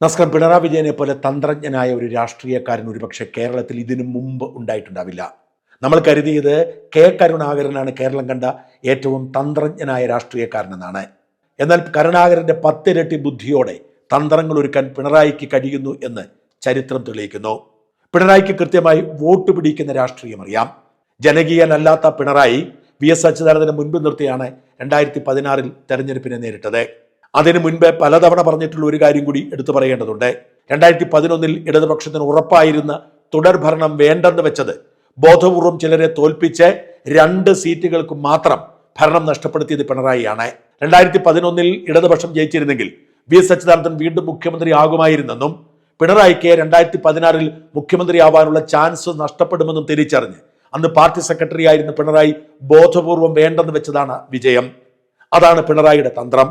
നമസ്കാരം പിണറായി വിജയനെ പോലെ തന്ത്രജ്ഞനായ ഒരു രാഷ്ട്രീയക്കാരൻ ഒരുപക്ഷെ കേരളത്തിൽ ഇതിനു മുമ്പ് ഉണ്ടായിട്ടുണ്ടാവില്ല. നമ്മൾ കരുതിയത് കെ കരുണാകരനാണ് കേരളം കണ്ട ഏറ്റവും തന്ത്രജ്ഞനായ രാഷ്ട്രീയക്കാരനെന്നാണ്. എന്നാൽ കരുണാകരന്റെ പത്തിരട്ടി ബുദ്ധിയോടെ തന്ത്രങ്ങൾ ഒരുക്കാൻ പിണറായിക്ക് കഴിയുന്നു എന്ന് ചരിത്രം തെളിയിക്കുന്നു. പിണറായിക്ക് കൃത്യമായി വോട്ട് പിടിക്കുന്ന രാഷ്ട്രീയം അറിയാം. ജനകീയനല്ലാത്ത പിണറായി വി എസ് അച്യുതാനന്ദനെ മുൻപ് നിർത്തിയാണ് രണ്ടായിരത്തി പതിനാറിൽ തെരഞ്ഞെടുപ്പിനെ നേരിട്ടത്. അതിനു മുൻപേ പലതവണ പറഞ്ഞിട്ടുള്ള ഒരു കാര്യം കൂടി എടുത്തു പറയേണ്ടതുണ്ട്. രണ്ടായിരത്തി പതിനൊന്നിൽ ഇടതുപക്ഷത്തിന് ഉറപ്പായിരുന്ന തുടർഭരണം വേണ്ടെന്ന് വെച്ചത് ബോധപൂർവം ചിലരെ തോൽപ്പിച്ച് രണ്ട് സീറ്റുകൾക്ക് മാത്രം ഭരണം നഷ്ടപ്പെടുത്തിയത് പിണറായിയാണ്. രണ്ടായിരത്തി പതിനൊന്നിൽ ഇടതുപക്ഷം ജയിച്ചിരുന്നെങ്കിൽ വി എസ് അച്യുതാനന്ദൻ വീണ്ടും മുഖ്യമന്ത്രി ആകുമായിരുന്നെന്നും പിണറായിക്ക് രണ്ടായിരത്തി പതിനാറിൽ മുഖ്യമന്ത്രിയാവാനുള്ള ചാൻസ് നഷ്ടപ്പെടുമെന്നും തിരിച്ചറിഞ്ഞ് അന്ന് പാർട്ടി സെക്രട്ടറി ആയിരുന്ന പിണറായി ബോധപൂർവം വേണ്ടെന്ന് വെച്ചതാണ് വിജയം. അതാണ് പിണറായിയുടെ തന്ത്രം.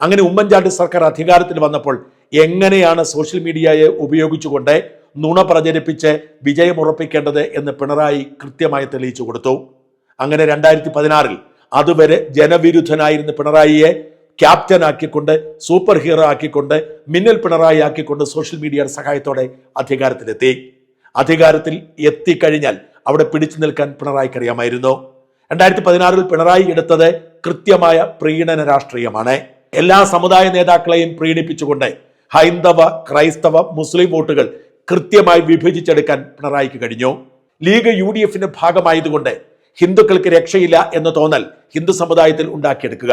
അങ്ങനെ ഉമ്മൻചാണ്ടി സർക്കാർ അധികാരത്തിൽ വന്നപ്പോൾ എങ്ങനെയാണ് സോഷ്യൽ മീഡിയയെ ഉപയോഗിച്ചുകൊണ്ട് നുണ പ്രചരിപ്പിച്ച് വിജയമുറപ്പിക്കേണ്ടത് എന്ന് പിണറായി കൃത്യമായി തെളിയിച്ചു കൊടുത്തു. അങ്ങനെ രണ്ടായിരത്തി പതിനാറിൽ അതുവരെ ജനവിരുദ്ധനായിരുന്ന പിണറായിയെ ക്യാപ്റ്റൻ ആക്കിക്കൊണ്ട് സൂപ്പർ ഹീറോ ആക്കിക്കൊണ്ട് മിന്നൽ പിണറായി ആക്കിക്കൊണ്ട് സോഷ്യൽ മീഡിയയുടെ സഹായത്തോടെ അധികാരത്തിലെത്തി. അധികാരത്തിൽ എത്തിക്കഴിഞ്ഞാൽ അവിടെ പിടിച്ചു നിൽക്കാൻ പിണറായിക്ക് അറിയാമായിരുന്നു രണ്ടായിരത്തി പതിനാറിൽ പിണറായി എടുത്തത് കൃത്യമായ പ്രീണന രാഷ്ട്രീയമാണ്. എല്ലാ സമുദായ നേതാക്കളെയും പ്രീണിപ്പിച്ചുകൊണ്ട് ഹൈന്ദവ ക്രൈസ്തവ മുസ്ലിം വോട്ടുകൾ കൃത്യമായി വിഭജിച്ചെടുക്കാൻ പിണറായിക്ക് കഴിഞ്ഞു. ലീഗ് യു ഡി എഫിന്റെ ഭാഗമായതുകൊണ്ട് ഹിന്ദുക്കൾക്ക് രക്ഷയില്ല എന്ന് തോന്നൽ ഹിന്ദു സമുദായത്തിൽ ഉണ്ടാക്കിയെടുക്കുക.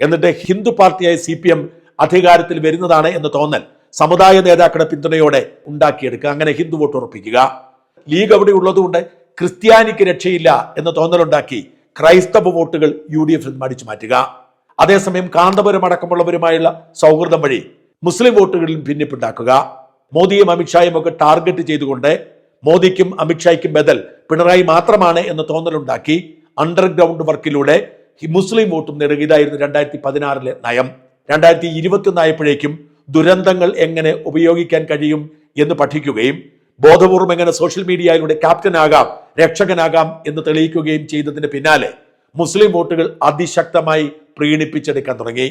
എന്നിട്ട് ഹിന്ദു പാർട്ടിയായ സി പി എം അധികാരത്തിൽ വരുന്നതാണ് എന്ന് തോന്നൽ സമുദായ നേതാക്കളുടെ പിന്തുണയോടെ ഉണ്ടാക്കിയെടുക്കുക. അങ്ങനെ ഹിന്ദു വോട്ട് ഉറപ്പിക്കുക. ലീഗ് അവിടെ ഉള്ളതുകൊണ്ട് ക്രിസ്ത്യാനിക്ക് രക്ഷയില്ല എന്ന് തോന്നലുണ്ടാക്കി ക്രൈസ്തവ വോട്ടുകൾ യു ഡി എഫിൽ നിന്ന് മാറ്റുക. അതേസമയം കാന്തപുരം അടക്കമുള്ളവരുമായുള്ള സൗഹൃദം വഴി മുസ്ലിം വോട്ടുകളിൽ ഭിന്നിപ്പുണ്ടാക്കുക. മോദിയും അമിത്ഷായും ഒക്കെ ടാർഗറ്റ് ചെയ്തുകൊണ്ട് മോദിക്കും അമിത്ഷായ്ക്കും ബദൽ പിണറായി മാത്രമാണ് എന്ന് തോന്നലുണ്ടാക്കി അണ്ടർഗ്രൗണ്ട് വർക്കിലൂടെ മുസ്ലിം വോട്ടും നേടുക ഇതായിരുന്നു രണ്ടായിരത്തി പതിനാറിലെ നയം. രണ്ടായിരത്തി ഇരുപത്തിയൊന്ന് ആയപ്പോഴേക്കും ദുരന്തങ്ങൾ എങ്ങനെ ഉപയോഗിക്കാൻ കഴിയും എന്ന് പഠിക്കുകയും ബോധപൂർവം എങ്ങനെ സോഷ്യൽ മീഡിയയിലൂടെ ക്യാപ്റ്റനാകാം രക്ഷകനാകാം എന്ന് തെളിയിക്കുകയും ചെയ്തതിന് പിന്നാലെ മുസ്ലിം വോട്ടുകൾ അതിശക്തമായി പ്രീണിപ്പിച്ചെടുക്കാൻ തുടങ്ങി.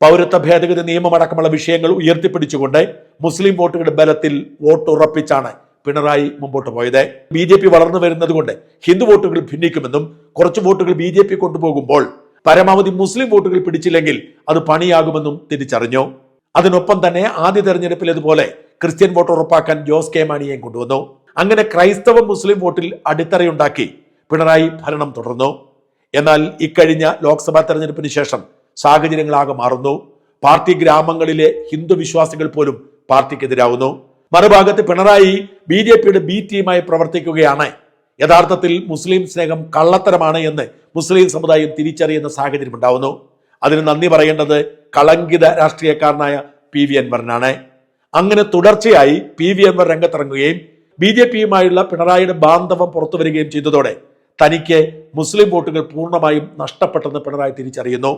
പൗരത്വ ഭേദഗതി നിയമമടക്കമുള്ള വിഷയങ്ങൾ ഉയർത്തിപ്പിടിച്ചുകൊണ്ട് മുസ്ലിം വോട്ടുകളുടെ ബലത്തിൽ വോട്ട് ഉറപ്പിച്ചാണ് പിണറായി മുമ്പോട്ട് പോയത്. ബി ജെ പി വളർന്നു വരുന്നത് കൊണ്ട് ഹിന്ദു വോട്ടുകൾ ഭിന്നിക്കുമെന്നും കുറച്ച് വോട്ടുകൾ ബി ജെ പി കൊണ്ടുപോകുമ്പോൾ പരമാവധി മുസ്ലിം വോട്ടുകൾ പിടിച്ചില്ലെങ്കിൽ അത് പണിയാകുമെന്നും തിരിച്ചറിഞ്ഞു. അതിനൊപ്പം തന്നെ ആദ്യ തെരഞ്ഞെടുപ്പിൽ ഇതുപോലെ ക്രിസ്ത്യൻ വോട്ട് ഉറപ്പാക്കാൻ ജോസ് കെ മാണിയെയും കൊണ്ടുവന്നു. അങ്ങനെ ക്രൈസ്തവ മുസ്ലിം വോട്ടിൽ അടിത്തറയുണ്ടാക്കി പിണറായി ഭരണം തുടർന്നു. എന്നാൽ ഇക്കഴിഞ്ഞ ലോക്സഭാ തെരഞ്ഞെടുപ്പിന് ശേഷം സാഹചര്യങ്ങളാകെ മാറുന്നു. പാർട്ടി ഗ്രാമങ്ങളിലെ ഹിന്ദു വിശ്വാസികൾ പോലും പാർട്ടിക്കെതിരാവുന്നു. മറുഭാഗത്ത് പിണറായി ബി ജെ പിയുടെ ബി ടീമായി പ്രവർത്തിക്കുകയാണ്. യഥാർത്ഥത്തിൽ മുസ്ലിം സ്നേഹം കള്ളത്തരമാണ് എന്ന് മുസ്ലിം സമുദായം തിരിച്ചറിയുന്ന സാഹചര്യം ഉണ്ടാവുന്നു അതിന് നന്ദി പറയേണ്ടത് കളങ്കിത രാഷ്ട്രീയക്കാരനായ പി വി അൻവറിനാണ്. അങ്ങനെ തുടർച്ചയായി പി വി അൻവർ രംഗത്തിറങ്ങുകയും ബി ജെ പിയുമായുള്ള പിണറായിയുടെ ബാന്ധവം പുറത്തു വരികയും ചെയ്തതോടെ തനിക്ക് മുസ്ലിം വോട്ടുകൾ പൂർണമായും നഷ്ടപ്പെട്ടെന്ന് പിണറായി തിരിച്ചറിയുന്നു.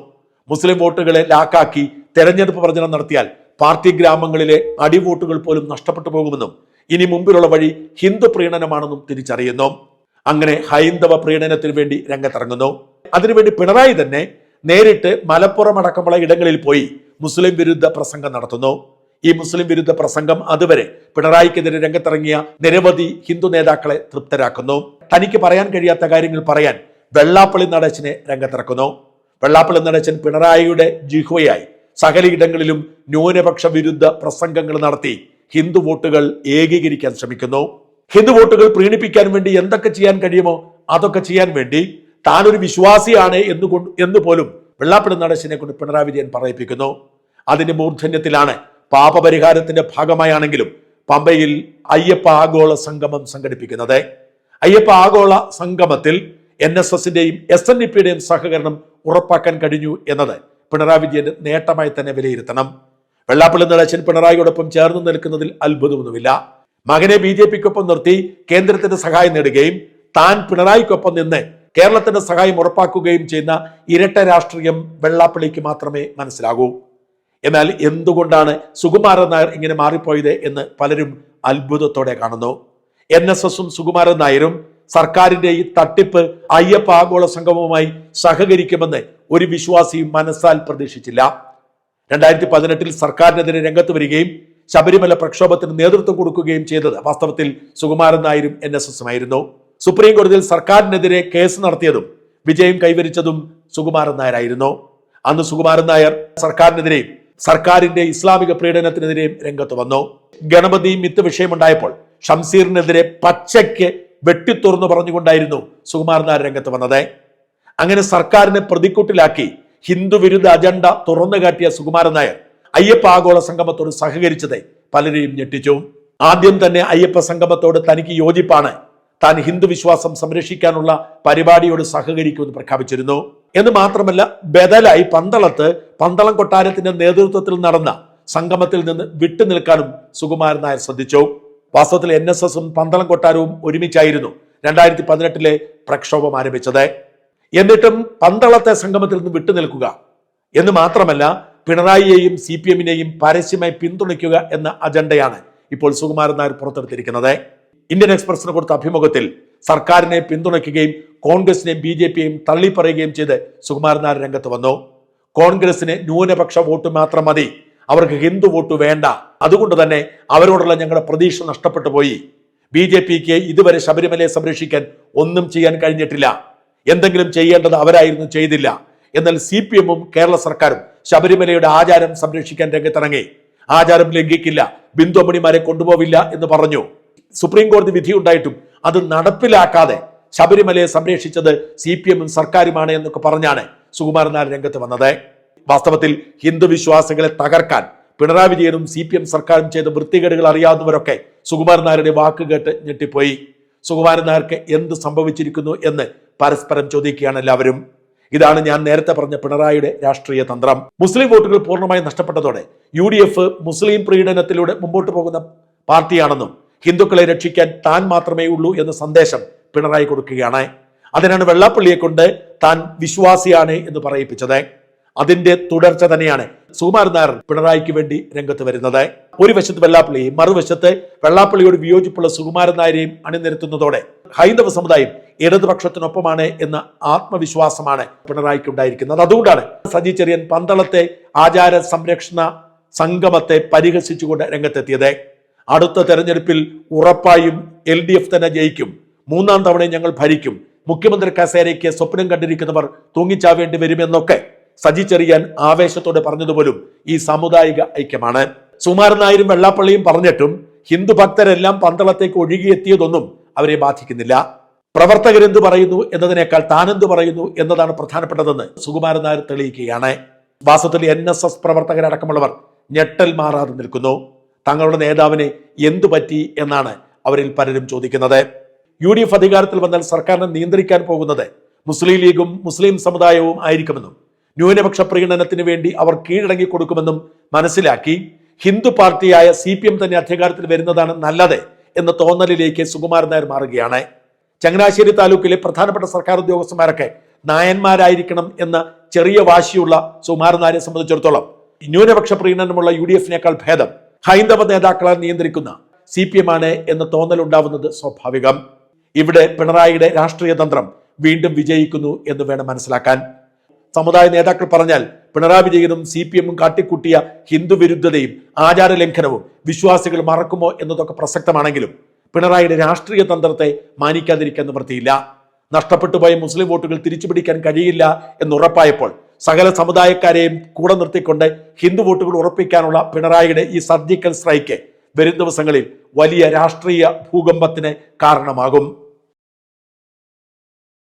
മുസ്ലിം വോട്ടുകളെ ലാക്കാക്കി തെരഞ്ഞെടുപ്പ് പ്രചരണം നടത്തിയാൽ പാർട്ടി ഗ്രാമങ്ങളിലെ അടിവോട്ടുകൾ പോലും നഷ്ടപ്പെട്ടു പോകുമെന്നും ഇനി മുമ്പിലുള്ള വഴി ഹിന്ദു പ്രീണനമാണെന്നും തിരിച്ചറിയുന്നു. അങ്ങനെ ഹൈന്ദവ പ്രീണനത്തിന് വേണ്ടി രംഗത്തിറങ്ങുന്നു. അതിനുവേണ്ടി പിണറായി തന്നെ നേരിട്ട് മലപ്പുറം അടക്കമുള്ള ഇടങ്ങളിൽ പോയി മുസ്ലിം വിരുദ്ധ പ്രസംഗം നടത്തുന്നു. ഈ മുസ്ലിം വിരുദ്ധ പ്രസംഗം അതുവരെ പിണറായിക്കെതിരെ രംഗത്തിറങ്ങിയ നിരവധി ഹിന്ദു നേതാക്കളെ തൃപ്തരാക്കുന്നു. തനിക്ക് പറയാൻ കഴിയാത്ത കാര്യങ്ങൾ പറയാൻ വെള്ളാപ്പള്ളി നടേശനെ രംഗത്തിറക്കുന്നു. വെള്ളാപ്പള്ളി നടേശൻ പിണറായിയുടെ ജിഹ്വയായി സകലയിടങ്ങളിലും ന്യൂനപക്ഷ വിരുദ്ധ പ്രസംഗങ്ങൾ നടത്തി ഹിന്ദു വോട്ടുകൾ ഏകീകരിക്കാൻ ശ്രമിക്കുന്നു. ഹിന്ദു വോട്ടുകൾ പ്രീണിപ്പിക്കാൻ വേണ്ടി എന്തൊക്കെ ചെയ്യാൻ കഴിയുമോ അതൊക്കെ ചെയ്യാൻ വേണ്ടി താനൊരു വിശ്വാസിയാണ് എന്ന് കൊണ്ട് എന്ന് പോലും വെള്ളാപ്പള്ളി നടേശനെ കൊണ്ട് പിണറായി വിജയൻ പറയിപ്പിക്കുന്നു. അതിന്റെ മൂർധന്യത്തിലാണ് പാപപരിഹാരത്തിന്റെ ഭാഗമായാണെങ്കിലും പമ്പയിൽ അയ്യപ്പ ആഗോള സംഗമം സംഘടിപ്പിക്കുന്നത്. അയ്യപ്പ ആഗോള സംഗമത്തിൽ എൻ എസ് എസിന്റെയും എസ് എൻ ഡി പിയുടെയും സഹകരണം ഉറപ്പാക്കാൻ കഴിഞ്ഞു എന്നത് പിണറായി വിജയന്റെ നേട്ടമായി തന്നെ വിലയിരുത്തണം. വെള്ളാപ്പള്ളി നടേശൻ പിണറായിയോടൊപ്പം ചേർന്ന് നിൽക്കുന്നതിൽ അത്ഭുതമൊന്നുമില്ല. മകനെ ബി ജെ പിക്കൊപ്പം നിർത്തി കേന്ദ്രത്തിന്റെ സഹായം നേടുകയും താൻ പിണറായിക്കൊപ്പം നിന്ന് കേരളത്തിന്റെ സഹായം ഉറപ്പാക്കുകയും ചെയ്യുന്ന ഇരട്ട രാഷ്ട്രീയം വെള്ളാപ്പള്ളിക്ക് മാത്രമേ മനസ്സിലാകൂ. എന്നാൽ എന്തുകൊണ്ടാണ് സുകുമാരൻ നായർ ഇങ്ങനെ മാറിപ്പോയത് എന്ന് പലരും അത്ഭുതത്തോടെ കാണുന്നു. എൻ എസ് എസും സുകുമാരൻ നായരും സർക്കാരിന്റെ ഈ തട്ടിപ്പ് അയ്യപ്പ ആഗോള സംഗമവുമായി സഹകരിക്കുമെന്ന് ഒരു വിശ്വാസിയും മനസ്സാൽ പ്രതീക്ഷിച്ചില്ല. രണ്ടായിരത്തി പതിനെട്ടിൽ സർക്കാരിനെതിരെ രംഗത്ത് വരികയും ശബരിമല പ്രക്ഷോഭത്തിന് നേതൃത്വം കൊടുക്കുകയും ചെയ്തത് വാസ്തവത്തിൽ സുകുമാരൻ നായരും എൻ എസ് എസുമായിരുന്നു. സുപ്രീം കോടതിയിൽ സർക്കാരിനെതിരെ കേസ് നടത്തിയതും വിജയം കൈവരിച്ചതും സുകുമാരൻ നായരായിരുന്നു. അന്ന് സുകുമാരൻ നായർ സർക്കാരിനെതിരെയും സർക്കാരിന്റെ ഇസ്ലാമിക പീഡനത്തിനെതിരെയും രംഗത്ത് വന്നു. ഗണപതി മിത്ത് വിഷയമുണ്ടായപ്പോൾ ഷംസീറിനെതിരെ പച്ചയ്ക്ക് വെട്ടിത്തുറന്നു പറഞ്ഞുകൊണ്ടായിരുന്നു സുകുമാരൻ നായർ രംഗത്ത് വന്നത്. അങ്ങനെ സർക്കാരിനെ പ്രതിക്കൂട്ടിലാക്കി ഹിന്ദു വിരുദ്ധ അജണ്ട തുറന്നു കാട്ടിയ സുകുമാരൻ നായർ അയ്യപ്പ ആഗോള സംഗമത്തോട് സഹകരിച്ചത് പലരെയും ഞെട്ടിച്ചു. ആദ്യം തന്നെ അയ്യപ്പ സംഗമത്തോട് തനിക്ക് യോജിപ്പാണ് താൻ ഹിന്ദു വിശ്വാസം സംരക്ഷിക്കാനുള്ള പരിപാടിയോട് സഹകരിക്കുമെന്ന് പ്രഖ്യാപിച്ചിരുന്നു. എന്ന് മാത്രമല്ല ബദലായി പന്തളത്ത് പന്തളം കൊട്ടാരത്തിന്റെ നേതൃത്വത്തിൽ നടന്ന സംഗമത്തിൽ നിന്ന് വിട്ടുനിൽക്കാനും സുകുമാരൻ നായർ ശ്രദ്ധിച്ചു. വാസ്തവത്തിൽ എൻ എസ് എസും പന്തളം കൊട്ടാരവും ഒരുമിച്ചായിരുന്നു രണ്ടായിരത്തി പതിനെട്ടിലെ പ്രക്ഷോഭം ആരംഭിച്ചത്. എന്നിട്ടും പന്തളത്തെ സംഗമത്തിൽ നിന്ന് വിട്ടുനിൽക്കുക എന്ന് മാത്രമല്ല പിണറായിയെയും സി പി എമ്മിനെയും പരസ്യമായി പിന്തുണയ്ക്കുക എന്ന അജണ്ടയാണ് ഇപ്പോൾ സുകുമാരൻ നായർ പുറത്തെടുത്തിരിക്കുന്നത്. ഇന്ത്യൻ എക്സ്പ്രസിന് കൊടുത്ത അഭിമുഖത്തിൽ സർക്കാരിനെ പിന്തുണയ്ക്കുകയും കോൺഗ്രസിനെയും ബി ജെ പിയെയും തള്ളിപ്പറയുകയും ചെയ്ത് സുകുമാരൻ നായർ രംഗത്ത് വന്നു. കോൺഗ്രസിന് ന്യൂനപക്ഷ വോട്ട് മാത്രം മതി. അവർക്ക് ഹിന്ദു വോട്ട് വേണ്ട. അതുകൊണ്ട് തന്നെ അവരോടുള്ള ഞങ്ങളുടെ പ്രതീക്ഷ നഷ്ടപ്പെട്ടു പോയി. ബി ജെ പിക്ക് ഇതുവരെ ശബരിമലയെ സംരക്ഷിക്കാൻ ഒന്നും ചെയ്യാൻ കഴിഞ്ഞിട്ടില്ല. എന്തെങ്കിലും ചെയ്യേണ്ടത് അവരായിരുന്നു ചെയ്തില്ല. എന്നാൽ സി പി എമ്മും കേരള സർക്കാരും ശബരിമലയുടെ ആചാരം സംരക്ഷിക്കാൻ രംഗത്തിറങ്ങി. ആചാരം ലംഘിക്കില്ല. ബിന്ദുമണിമാരെ കൊണ്ടുപോവില്ല എന്ന് പറഞ്ഞു. സുപ്രീം കോടതി വിധി ഉണ്ടായിട്ടും അത് നടപ്പിലാക്കാതെ ശബരിമലയെ സംരക്ഷിച്ചത് സി പി എമ്മും സർക്കാരുമാണ് എന്നൊക്കെ പറഞ്ഞാണ് സുകുമാരൻ നായർ രംഗത്ത് വന്നത്. വാസ്തവത്തിൽ ഹിന്ദു വിശ്വാസികളെ തകർക്കാൻ പിണറായി വിജയനും സി പി എം സർക്കാരും ചെയ്ത വൃത്തികേടുകൾ അറിയാവുന്നവരൊക്കെ സുകുമാരൻ നായരുടെ വാക്ക് കേട്ട് ഞെട്ടിപ്പോയി. സുകുമാരൻ നായർക്ക് എന്ത് സംഭവിച്ചിരിക്കുന്നു എന്ന് പരസ്പരം ചോദിക്കുകയാണ് എല്ലാവരും. ഇതാണ് ഞാൻ നേരത്തെ പറഞ്ഞ പിണറായിയുടെ രാഷ്ട്രീയ തന്ത്രം. മുസ്ലിം വോട്ടുകൾ പൂർണമായി നഷ്ടപ്പെട്ടതോടെ യു മുസ്ലിം പ്രീഡനത്തിലൂടെ മുമ്പോട്ട് പോകുന്ന പാർട്ടിയാണെന്നും ഹിന്ദുക്കളെ രക്ഷിക്കാൻ താൻ മാത്രമേ ഉള്ളൂ എന്ന സന്ദേശം പിണറായി കൊടുക്കുകയാണ്. അതിനാണ് വെള്ളാപ്പള്ളിയെ കൊണ്ട് താൻ വിശ്വാസിയാണ് എന്ന് പറയിപ്പിച്ചത്. അതിന്റെ തുടർച്ച തന്നെയാണ് സുകുമാരൻ നായർ പിണറായിക്ക് വേണ്ടി രംഗത്ത് വരുന്നത്. ഒരു വശത്ത് വെള്ളാപ്പള്ളിയും മറുവശത്ത് വെള്ളാപ്പള്ളിയോട് വിയോജിപ്പുള്ള സുകുമാരൻ നായരെയും അണിനിരത്തുന്നതോടെ ഹൈന്ദവ സമുദായം ഇടതുപക്ഷത്തിനൊപ്പമാണ് എന്ന ആത്മവിശ്വാസമാണ് പിണറായിക്ക് ഉണ്ടായിരിക്കുന്നത് അതുകൊണ്ടാണ് സജി ചെറിയൻ പന്തളത്തെ ആചാര സംരക്ഷണ സംഗമത്തെ പരിഹസിച്ചുകൊണ്ട് രംഗത്തെത്തിയത്. അടുത്ത തെരഞ്ഞെടുപ്പിൽ ഉറപ്പായും എൽ ഡി എഫ് തന്നെ ജയിക്കും. മൂന്നാം തവണയും ഞങ്ങൾ ഭരിക്കും. മുഖ്യമന്ത്രി കസേരയ്ക്ക് സ്വപ്നം കണ്ടിരിക്കുന്നവർ തൂങ്ങിച്ചാവേണ്ടി വരുമെന്നൊക്കെ സജി ചെറിയാൻ ആവേശത്തോടെ പറഞ്ഞതുപോലും ഈ സാമുദായിക ഐക്യമാണ്. സുമാരൻ നായരും വെള്ളാപ്പള്ളിയും പറഞ്ഞിട്ടും ഹിന്ദു ഭക്തരെല്ലാം പന്തളത്തേക്ക് ഒഴുകിയെത്തിയതൊന്നും അവരെ ബാധിക്കുന്നില്ല. പ്രവർത്തകരെന്ത് പറയുന്നു എന്നതിനേക്കാൾ താനെന്ത് പറയുന്നു എന്നതാണ് പ്രധാനപ്പെട്ടതെന്ന് സുകുമാരൻ നായർ തെളിയിക്കുകയാണ്. വാസ്തവത്തിൽ എൻ എസ് എസ് പ്രവർത്തകരടക്കമുള്ളവർ ഞെട്ടൽ മാറാതെ നിൽക്കുന്നു. തങ്ങളുടെ നേതാവിനെ എന്തു പറ്റി എന്നാണ് അവരിൽ പലരും ചോദിക്കുന്നത്. യു ഡി എഫ് അധികാരത്തിൽ വന്നാൽ സർക്കാരിനെ നിയന്ത്രിക്കാൻ പോകുന്നത് മുസ്ലിം ലീഗും മുസ്ലിം സമുദായവും ആയിരിക്കുമെന്നും ന്യൂനപക്ഷ പ്രീണനത്തിന് വേണ്ടി അവർ കീഴടങ്ങി കൊടുക്കുമെന്നും മനസ്സിലാക്കി ഹിന്ദു പാർട്ടിയായ സി പി എം തന്നെ അധികാരത്തിൽ വരുന്നതാണ് നല്ലത് എന്ന തോന്നലിലേക്ക് സുകുമാരൻ നായർ മാറുകയാണ്. ചങ്ങനാശ്ശേരി താലൂക്കിലെ പ്രധാനപ്പെട്ട സർക്കാർ ഉദ്യോഗസ്ഥന്മാരൊക്കെ നായന്മാരായിരിക്കണം എന്ന ചെറിയ വാശിയുള്ള സുകുമാരൻ നായരെ സംബന്ധിച്ചിടത്തോളം ന്യൂനപക്ഷ പ്രീണനമുള്ള യു ഡി എഫിനേക്കാൾ ഭേദം ഹൈന്ദവ നേതാക്കളെ നിയന്ത്രിക്കുന്ന സി പി എം ആണ് എന്ന തോന്നലുണ്ടാവുന്നത് സ്വാഭാവികം. ഇവിടെ പിണറായിയുടെ രാഷ്ട്രീയ തന്ത്രം വീണ്ടും വിജയിക്കുന്നു എന്ന് വേണം മനസ്സിലാക്കാൻ. സമുദായ നേതാക്കൾ പറഞ്ഞാൽ പിണറായി വിജയനും സി പി എമ്മും കാട്ടിക്കൂട്ടിയ ഹിന്ദു വിരുദ്ധതയും ആചാര ലംഘനവും വിശ്വാസികൾ മറക്കുമോ എന്നതൊക്കെ പ്രസക്തമാണെങ്കിലും പിണറായിയുടെ രാഷ്ട്രീയ തന്ത്രത്തെ മാനിക്കാതിരിക്കാൻ നിവൃത്തിയില്ല. നഷ്ടപ്പെട്ടു പോയ മുസ്ലിം വോട്ടുകൾ തിരിച്ചുപിടിക്കാൻ കഴിയില്ല എന്ന് ഉറപ്പായപ്പോൾ സകല സമുദായക്കാരെയും കൂടെ നിർത്തിക്കൊണ്ട് ഹിന്ദു വോട്ടുകൾ ഉറപ്പിക്കാനുള്ള പിണറായിയുടെ ഈ സർജിക്കൽ സ്ട്രൈക്ക് വരും ദിവസങ്ങളിൽ വലിയ രാഷ്ട്രീയ ഭൂകമ്പത്തിന് കാരണമാകും.